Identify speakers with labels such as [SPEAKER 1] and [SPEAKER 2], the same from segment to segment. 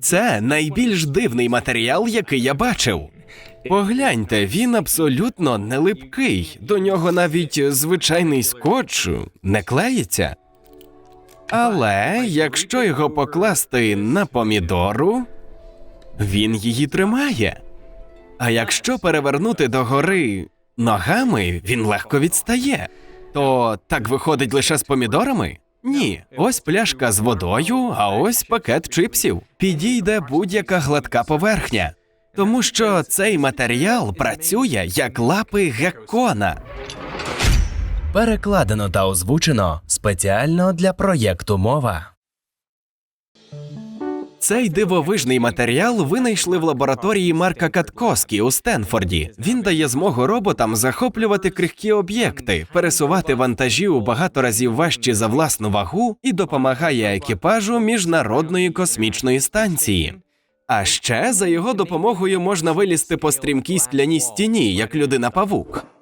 [SPEAKER 1] Це найбільш дивний матеріал, який я бачив. Погляньте, він абсолютно не липкий. До нього навіть звичайний скотч не клеїться. Але якщо його покласти на помідору, він її тримає. А якщо перевернути догори ногами, він легко відстає. То так виходить лише з помідорами? Ні, ось пляшка з водою, а ось пакет чипсів. Підійде будь-яка гладка поверхня. Тому що цей матеріал працює як лапи геккона.
[SPEAKER 2] Перекладено та озвучено спеціально для проєкту мова.
[SPEAKER 1] Цей дивовижний матеріал винайшли в лабораторії Марка Каткоскі у Стенфорді. Він дає змогу роботам захоплювати крихкі об'єкти, пересувати вантажі у багато разів важчі за власну вагу і допомагає екіпажу міжнародної космічної станції. А ще за його допомогою можна вилізти по стрімкій скляній стіні, як людина павук.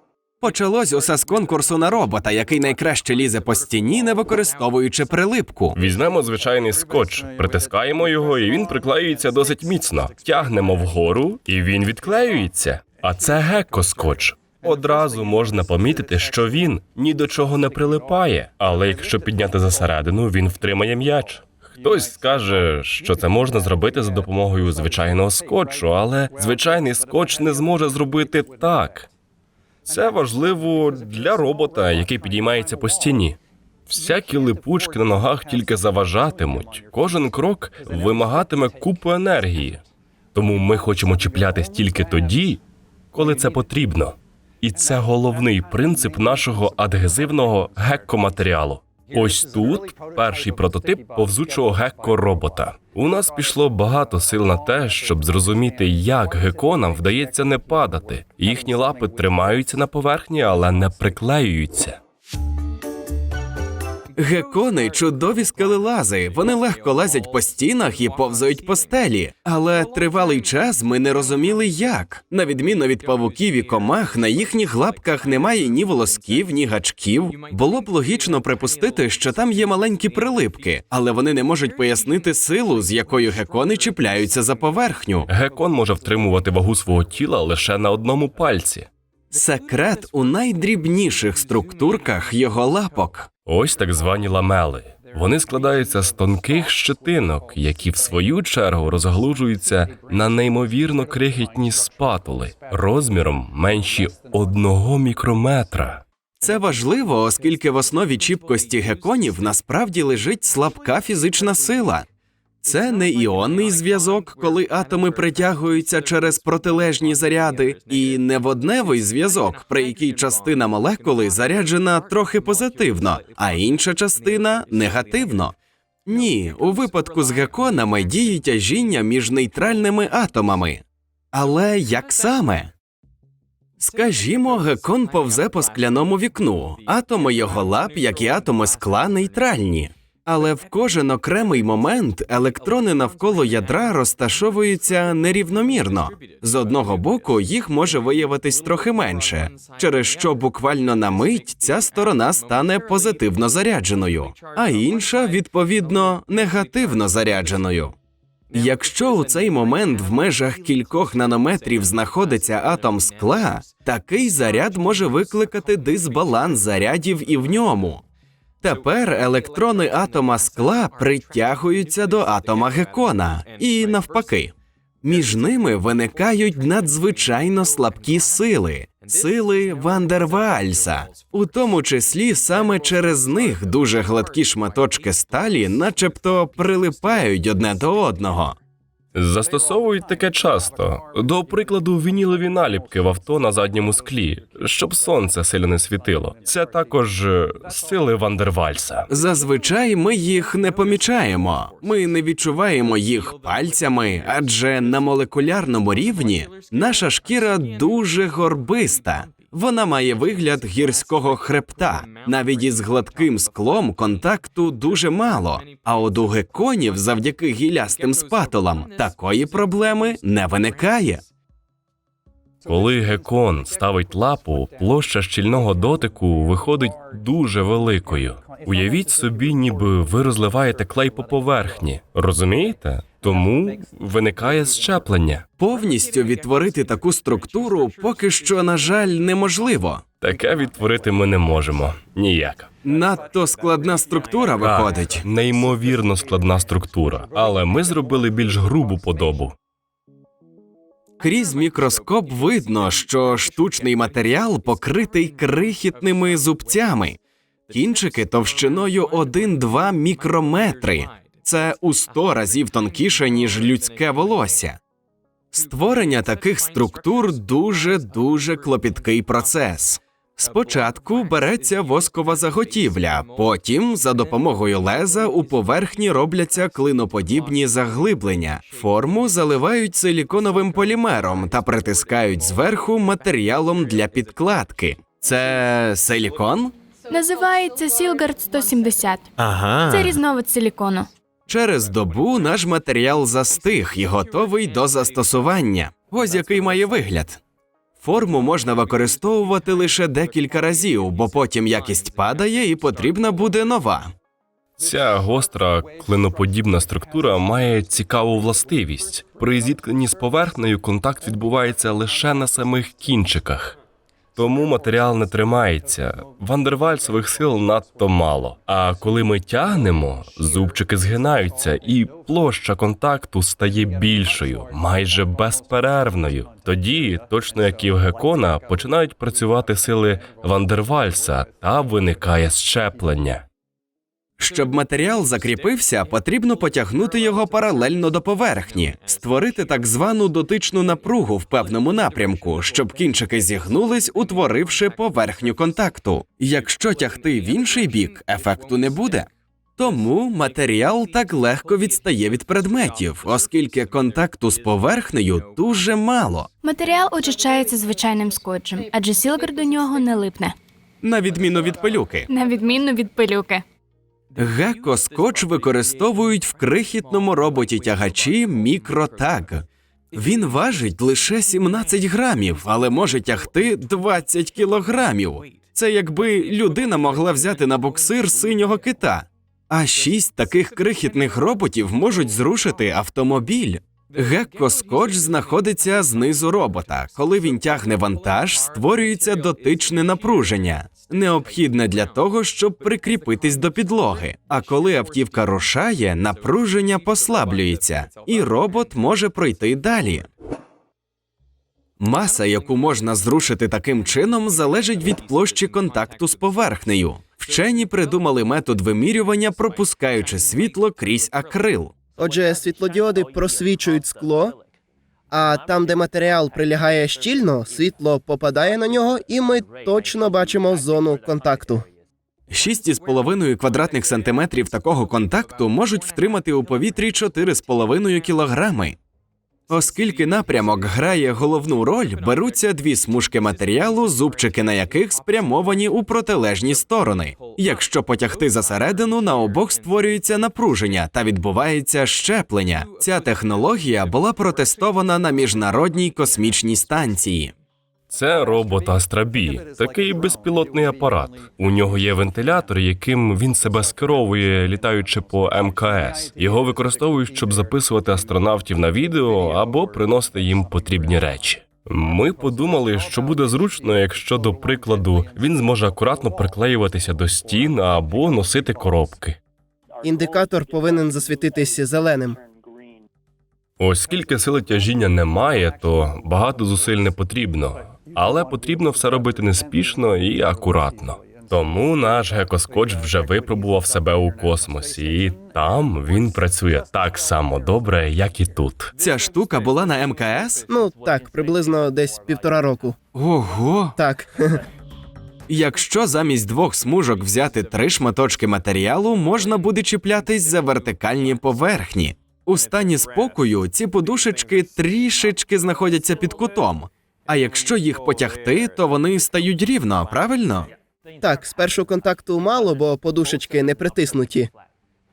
[SPEAKER 1] Почалось усе з конкурсу на робота, який найкраще лізе по стіні, не використовуючи прилипку.
[SPEAKER 3] Візьмемо звичайний скотч, притискаємо його, і він приклеюється досить міцно. Тягнемо вгору, і він відклеюється. А це гекко-скотч. Одразу можна помітити, що він ні до чого не прилипає, але якщо підняти засередину, він втримає м'яч. Хтось скаже, що це можна зробити за допомогою звичайного скотчу, але звичайний скотч не зможе зробити так. Це важливо для робота, який підіймається по стіні. Всякі липучки на ногах тільки заважатимуть. Кожен крок вимагатиме купу енергії. Тому ми хочемо чіплятись тільки тоді, коли це потрібно. І це головний принцип нашого адгезивного геккоматеріалу. Ось тут перший прототип повзучого гекко-робота. У нас пішло багато сил на те, щоб зрозуміти, як геконам вдається не падати. Їхні лапи тримаються на поверхні, але не приклеюються.
[SPEAKER 1] Гекони чудові скелелази. Вони легко лазять по стінах і повзають по стелі. Але тривалий час ми не розуміли, як. На відміну від павуків і комах, на їхніх лапках немає ні волосків, ні гачків. Було б логічно припустити, що там є маленькі прилипки, але вони не можуть пояснити силу, з якою гекони чіпляються за поверхню.
[SPEAKER 3] Гекон може втримувати вагу свого тіла лише на одному пальці.
[SPEAKER 1] Секрет у найдрібніших структурках його лапок.
[SPEAKER 3] Ось так звані ламели. Вони складаються з тонких щетинок, які в свою чергу розглужуються на неймовірно крихітні спатули розміром менші одного мікрометра.
[SPEAKER 1] Це важливо, оскільки в основі чіпкості геконів насправді лежить слабка фізична сила. Це не іонний зв'язок, коли атоми притягуються через протилежні заряди, і не водневий зв'язок, при якій частина молекули заряджена трохи позитивно, а інша частина негативно. Ні, у випадку з геконами діє тяжіння між нейтральними атомами. Але як саме? Скажімо, гекон повзе по скляному вікну. Атоми його лап, як і атоми скла, нейтральні. Але в кожен окремий момент електрони навколо ядра розташовуються нерівномірно. З одного боку їх може виявитись трохи менше, через що буквально на мить ця сторона стане позитивно зарядженою, а інша відповідно негативно зарядженою. Якщо у цей момент в межах кількох нанометрів знаходиться атом скла, такий заряд може викликати дисбаланс зарядів і в ньому. Тепер електрони атома скла притягуються до атома гекона, і навпаки. Між ними виникають надзвичайно слабкі сили, сили Вандерваальса, у тому числі саме через них дуже гладкі шматочки сталі, начебто прилипають одне до одного.
[SPEAKER 3] Застосовують таке часто. До прикладу, вінілові наліпки в авто на задньому склі, щоб сонце сильно не світило. Це також е, сили Вандервальса.
[SPEAKER 1] Зазвичай ми їх не помічаємо. Ми не відчуваємо їх пальцями, адже на молекулярному рівні наша шкіра дуже горбиста. Вона має вигляд гірського хребта. Навіть із гладким склом контакту дуже мало. А от у геконів, завдяки гілястим спатулам, такої проблеми не виникає.
[SPEAKER 3] Коли гекон ставить лапу, площа щільного дотику виходить дуже великою. Уявіть собі, ніби ви розливаєте клей по поверхні. Розумієте? Тому виникає щеплення.
[SPEAKER 1] Повністю відтворити таку структуру поки що, на жаль, неможливо.
[SPEAKER 3] Таке відтворити ми не можемо. Ніяк.
[SPEAKER 1] Надто складна структура виходить.
[SPEAKER 3] Так, неймовірно складна структура, але ми зробили більш грубу подобу.
[SPEAKER 1] Крізь мікроскоп видно, що штучний матеріал покритий крихітними зубцями. Кінчики товщиною 1-2 мікрометри. Це у 100 разів тонкіше, ніж людське волосся. Створення таких структур дуже дуже клопіткий процес. Спочатку береться воскова заготівля, потім за допомогою леза у поверхні робляться клиноподібні заглиблення. Форму заливають силіконовим полімером та притискають зверху матеріалом для підкладки. Це силікон?
[SPEAKER 4] Називається Сілгард 170.
[SPEAKER 2] Ага.
[SPEAKER 4] Це різновид силікону.
[SPEAKER 1] Через добу наш матеріал застиг і готовий до застосування. Ось який має вигляд. Форму можна використовувати лише декілька разів, бо потім якість падає і потрібна буде нова.
[SPEAKER 3] Ця гостра клиноподібна структура має цікаву властивість. При зіткненні з поверхнею контакт відбувається лише на самих кінчиках. Тому матеріал не тримається. Вандервальсових сил надто мало. А коли ми тягнемо, зубчики згинаються, і площа контакту стає більшою, майже безперервною. Тоді, точно як і в гекона, починають працювати сили Вандервальса та виникає щеплення.
[SPEAKER 1] Щоб матеріал закріпився, потрібно потягнути його паралельно до поверхні, створити так звану дотичну напругу в певному напрямку, щоб кінчики зігнулись, утворивши поверхню контакту. Якщо тягти в інший бік, ефекту не буде. Тому матеріал так легко відстає від предметів, оскільки контакту з поверхнею дуже мало.
[SPEAKER 4] Матеріал очищається звичайним скотчем, адже Сілгард до нього не липне,
[SPEAKER 1] На відміну від пилюки,
[SPEAKER 4] на відміну від пилюки.
[SPEAKER 1] Гекко скотч використовують в крихітному роботі тягачі мікротаг. Він важить лише 17 грамів, але може тягти 20 кілограмів. Це якби людина могла взяти на буксир синього кита. А шість таких крихітних роботів можуть зрушити автомобіль. Гекко скотч знаходиться знизу робота. Коли він тягне вантаж, створюється дотичне напруження, необхідне для того, щоб прикріпитись до підлоги. А коли автівка рушає, напруження послаблюється, і робот може пройти далі. Маса, яку можна зрушити таким чином, залежить від площі контакту з поверхнею. Вчені придумали метод вимірювання, пропускаючи світло крізь акрил.
[SPEAKER 5] Отже, світлодіоди просвічують скло, а там, де матеріал прилягає щільно, світло попадає на нього, і ми точно бачимо зону контакту.
[SPEAKER 1] 6,5 квадратних сантиметрів такого контакту можуть втримати у повітрі 4,5 кілограми. Оскільки напрямок грає головну роль, беруться дві смужки матеріалу, зубчики на яких спрямовані у протилежні сторони. Якщо потягти засередину, на обох створюється напруження та відбувається щеплення. Ця технологія була протестована на міжнародній космічній станції.
[SPEAKER 3] Це робот Астрабі, такий безпілотний апарат. У нього є вентилятор, яким він себе скеровує, літаючи по МКС. Його використовують, щоб записувати астронавтів на відео або приносити їм потрібні речі. Ми подумали, що буде зручно, якщо, до прикладу, він зможе акуратно приклеюватися до стін або носити коробки.
[SPEAKER 5] Індикатор повинен засвітитися зеленим.
[SPEAKER 3] Оскільки сили тяжіння немає, то багато зусиль не потрібно, але потрібно все робити неспішно і акуратно. Тому наш гекоскотч вже випробував себе у космосі, і там він працює так само добре, як і тут.
[SPEAKER 1] Ця штука була на МКС?
[SPEAKER 5] Ну так, приблизно десь півтора року.
[SPEAKER 1] Ого!
[SPEAKER 5] Так,
[SPEAKER 1] Якщо замість двох смужок взяти три шматочки матеріалу, можна буде чіплятись за вертикальні поверхні. У стані спокою ці подушечки трішечки знаходяться під кутом. А якщо їх потягти, то вони стають рівно, правильно?
[SPEAKER 5] так, спершу контакту мало, бо подушечки не притиснуті.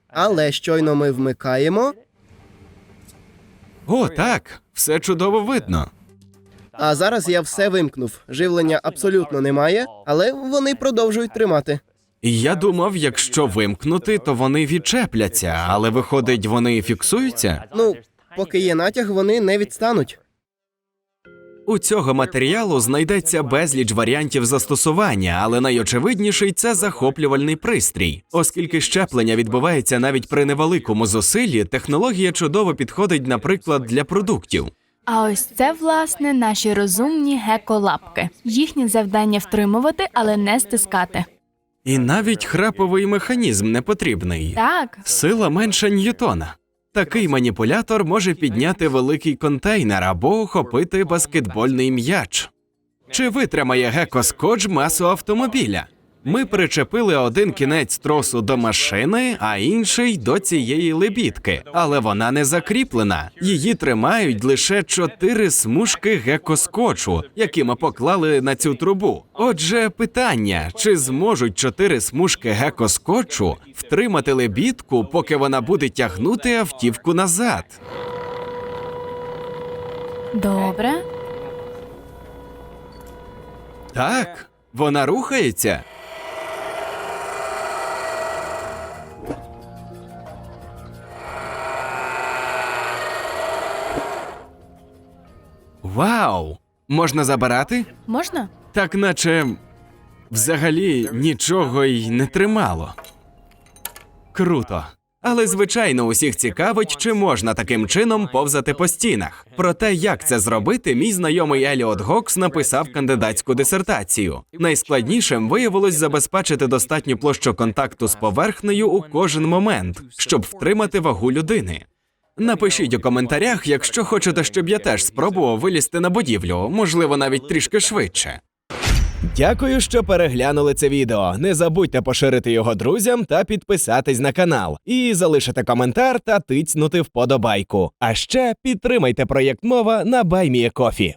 [SPEAKER 5] Але щойно ми вмикаємо,
[SPEAKER 1] О, так, все чудово видно.
[SPEAKER 5] а зараз я все вимкнув. Живлення абсолютно немає, але вони продовжують тримати.
[SPEAKER 1] І я думав, якщо вимкнути, то вони відчепляться, але виходить, вони фіксуються.
[SPEAKER 5] Ну, поки є натяг, вони не відстануть.
[SPEAKER 1] У цього матеріалу знайдеться безліч варіантів застосування, але найочевидніший це захоплювальний пристрій. Оскільки щеплення відбувається навіть при невеликому зусиллі, технологія чудово підходить, наприклад, для продуктів.
[SPEAKER 4] А ось це, власне, наші розумні геколапки. Їхнє завдання втримувати, але не стискати.
[SPEAKER 1] І навіть храповий механізм не потрібний.
[SPEAKER 4] Так,
[SPEAKER 1] Сила менша Ньютона. Такий маніпулятор може підняти великий контейнер або охопити баскетбольний м'яч. Чи витримає гекоскотч масу автомобіля? Ми причепили один кінець тросу до машини, а інший до цієї лебідки, але вона не закріплена. Її тримають лише чотири смужки гекоскотчу, які ми поклали на цю трубу. Отже, питання: чи зможуть чотири смужки гекоскотчу втримати лебідку, поки вона буде тягнути автівку назад?
[SPEAKER 4] добре.
[SPEAKER 1] Так, вона рухається. Можна забирати?
[SPEAKER 4] Можна?
[SPEAKER 1] Так наче взагалі нічого й не тримало. Круто. Але звичайно усіх цікавить, чи можна таким чином повзати по стінах. Про те, як це зробити, мій знайомий Еліот Гокс написав кандидатську дисертацію. Найскладнішим виявилось забезпечити достатню площу контакту з поверхнею у кожен момент, щоб втримати вагу людини. Напишіть у коментарях, якщо хочете, щоб я теж спробував вилізти на будівлю, можливо, навіть трішки швидше. Дякую, що переглянули це відео. Не забудьте поширити його друзям та підписатись на канал, і залишити коментар та тицнути вподобайку. А ще підтримайте проєкт мова на Байміє Кофі.